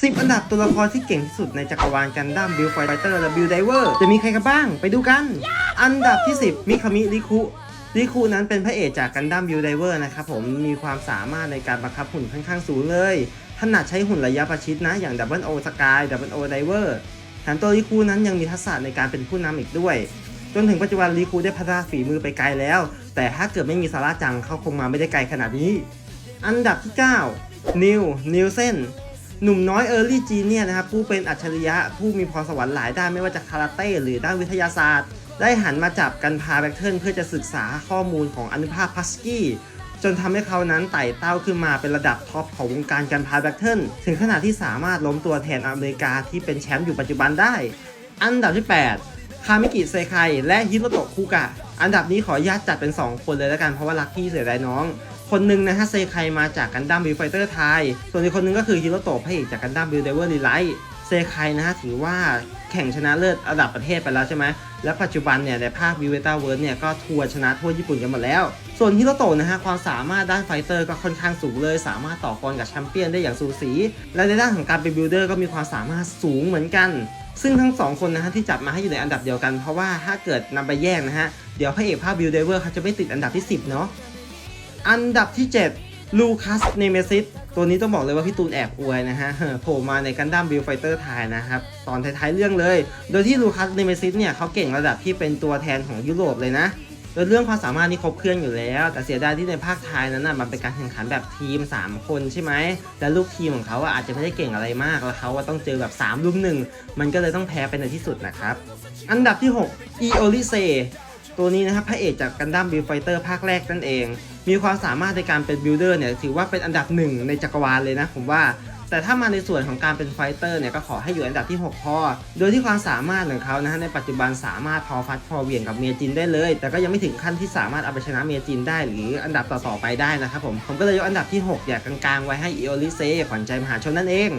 10อันดับตัวละครที่เก่งที่สุดในจักรวาลกันดั้มบิลไฟเตอร์และบิลไดเวอร์จะมีใครกันบ้าง ไปดูกัน อันดับที่ 10 มิคามิริคุริคุนั้นเป็นพระเอกจากกันดั้มบิลไดเวอร์นะครับผมมีความสามารถในการบังคับหุ่นค่อนข้างสูงเลยถนัดใช้หุ่นระยะประชิดนะ อย่างดับเบิลโอสกายดับเบิลโอไดเวอร์แถมตัวริคุนั้นยังมีทักษะในการเป็นผู้นำอีกด้วย จนถึงปัจจุบันริคุได้พัฒนาฝีมือไปไกลแล้ว แต่ถ้าเกิดไม่มีซาร่าจังเขาคงมาไม่ได้ไกลขนาดนี้ อันดับที่ 9 นิวนิวเซน หนุ่มน้อยเออร์ลี่จีเนี่ยนะครับผู้เป็นอัจฉริยะผู้มีพรสวรรค์หลายด้านไม่ว่าจะคาราเต้หรือด้านวิทยาศาสตร์ ได้หันมาจับกันพาแบคเทิลเพื่อจะศึกษาข้อมูลของอนุภาคพัสกี้จนทำให้เขานั้นไต่เต้าขึ้นมาเป็นระดับท็อปของวงการการพาแบคเทิลถึงขนาดที่สามารถล้มตัวแทนอเมริกาที่เป็นแชมป์อยู่ปัจจุบันได้ อันดับที่ 8 คามิกิเซไคและฮิโรโตะคุกะ อันดับนี้ขออนุญาตจัดเป็น 2 คนเลยแล้วกันเพราะว่ารักพี่เสียดายน้อง คนหนึ่งนะฮะเซไคมาจากกันดั้มบิลไฟเตอร์ไทย ส่วนอีกคนหนึงก็คือฮิโรโตะพระเอกจากกันดั้มบิลเดเวอร์รีไลท์เซไคนะฮะถือว่าแข่งชนะเลิศระดับประเทศไปแล้วใช่ไหม และปัจจุบันเนี่ยในภาควิเวต้าเวิร์ดเนี่ยก็ทัวร์ชนะทั่วญี่ปุ่นกันหมดแล้ว ส่วนฮิโรโตะนะฮะความสามารถด้านไฟเตอร์ก็ค่อนข้างสูงเลย สามารถต่อกรกับแชมเปี้ยนได้อย่างสูสี และในด้านของการเป็นบิลเดอร์ก็มีความสามารถสูงเหมือนกัน ซึ่งทั้งสองคนนะฮะที่จับมาให้อยู่ในอันดับเดียวกัน เพราะว่าถ้าเกิดนำไปแยกนะฮะเดี๋ยวพระเอกภาคบิลเดเวอร์เขาจะไม่ติดอันดับที่ 10 เนาะ อันดับที่ 7 ลูคัสเนเมซิสตัวนี้ต้องบอกเลยว่าพี่ตูนแอบอวยนะฮะโผล่มาในกันดั้มบิลไฟเตอร์ไทยนะครับ ตอนท้ายๆเรื่องเลย โดยที่ลูคัสเนเมซิสเนี่ยเขาเก่งระดับที่เป็นตัวแทนของยุโรปเลยนะโดยเรื่องความสามารถนี่ครบเครื่องอยู่แล้ว แต่เสียดายที่ในภาคไทยนั้นน่ะมันเป็นการแข่งขันแบบทีม 3 คนใช่ไหมและลูกทีมของเขาอาจจะไม่ได้เก่งอะไรมากแล้วเขาอะต้องเจอแบบ3ลุมหนึ่งมันก็เลยต้องแพ้ไปในที่สุดนะครับอันดับที่ 6 อีโอลิเซ ตัวนี้นะครับพระเอกจากกันดั้มบิลไฟเตอร์ภาคแรกนั่นเอง มีความสามารถในการเป็นบิลเดอร์เนี่ยถือว่าเป็นอันดับหนึ่งในจักรวาลเลยนะผมว่า แต่ถ้ามาในส่วนของการเป็นไฟเตอร์เนี่ยก็ขอให้อยู่อันดับที่ 6พอโดยที่ความสามารถของเขานะฮะในปัจจุบันสามารถพอฟัดพอเหวี่ยงกับเมียจินได้เลย แต่ก็ยังไม่ถึงขั้นที่สามารถเอาไปชนะเมียจินได้หรืออันดับต่อๆไปได้นะครับผมผมก็เลยยกอันดับที่6อย่างกลางๆไว้ให้อิโอลิเซ่ขวัญใจมหาชนนั่นเอง